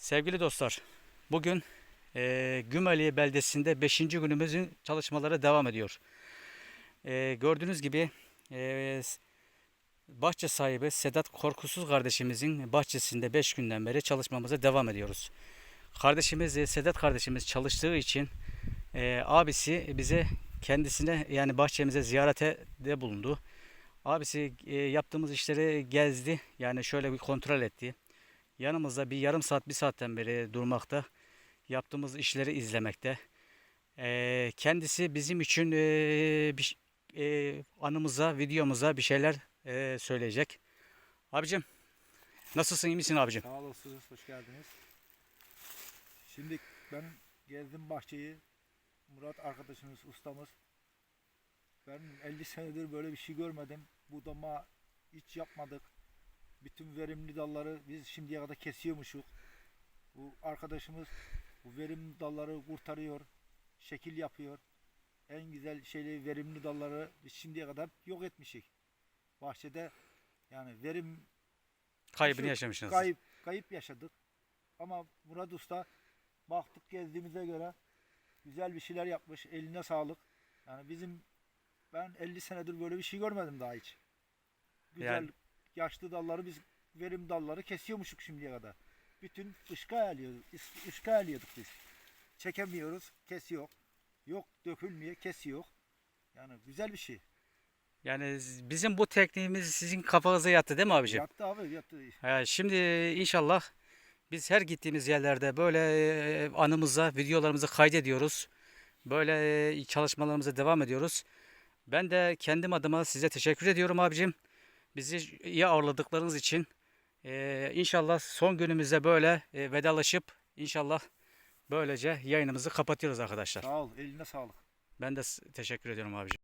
Sevgili dostlar, bugün e, Gümeli beldesinde 5. günümüzün çalışmaları devam ediyor. E, gördüğünüz gibi e, bahçe sahibi Sedat Korkusuz kardeşimizin bahçesinde 5 günden beri çalışmamıza devam ediyoruz. Kardeşimiz e, Sedat kardeşimiz çalıştığı için e, abisi bize kendisine yani bahçemize ziyarete de bulundu. Abisi e, yaptığımız işleri gezdi yani şöyle bir kontrol etti. Yanımızda bir yarım saat, bir saatten beri durmakta. Yaptığımız işleri izlemekte. Ee, kendisi bizim için ee, bir, ee, anımıza, videomuza bir şeyler ee, söyleyecek. Abicim, nasılsın, iyi misin abicim? Sağ olasınız, hoş geldiniz. Şimdi ben gezdim bahçeyi. Murat arkadaşımız, ustamız. Ben 50 senedir böyle bir şey görmedim. Budama hiç yapmadık. Bütün verimli dalları biz şimdiye kadar kesiyormuşuk. Bu arkadaşımız bu verimli dalları kurtarıyor, şekil yapıyor. En güzel şeyleri, verimli dalları biz şimdiye kadar yok etmişik. Bahçede yani verim Kaybını yaşamışsınız. Kayıp, kayıp yaşadık. Ama Murat Usta baktık gezdiğimize göre güzel bir şeyler yapmış. Eline sağlık. Yani bizim ben 50 senedir böyle bir şey görmedim daha hiç. Güzel Yani- yaşlı dalları biz verim dalları kesiyormuşuk şimdiye kadar. Bütün ışka ayarlıyorduk. is- ışka ayarlıyorduk biz. Çekemiyoruz, kesiyor. Yok dökülmüyor, kesiyor. Yani güzel bir şey. Yani bizim bu tekniğimiz sizin kafanıza yattı değil mi abicim? Yattı abi yattı. Ha, şimdi inşallah biz her gittiğimiz yerlerde böyle e, anımıza, videolarımızı kaydediyoruz. Böyle e, çalışmalarımıza devam ediyoruz. Ben de kendim adıma size teşekkür ediyorum abicim. Bizi iyi ağırladıklarınız için. E, inşallah son günümüzde böyle e, vedalaşıp inşallah böylece yayınımızı kapatıyoruz arkadaşlar. Sağ ol, eline sağlık. Ben de teşekkür ediyorum abicim.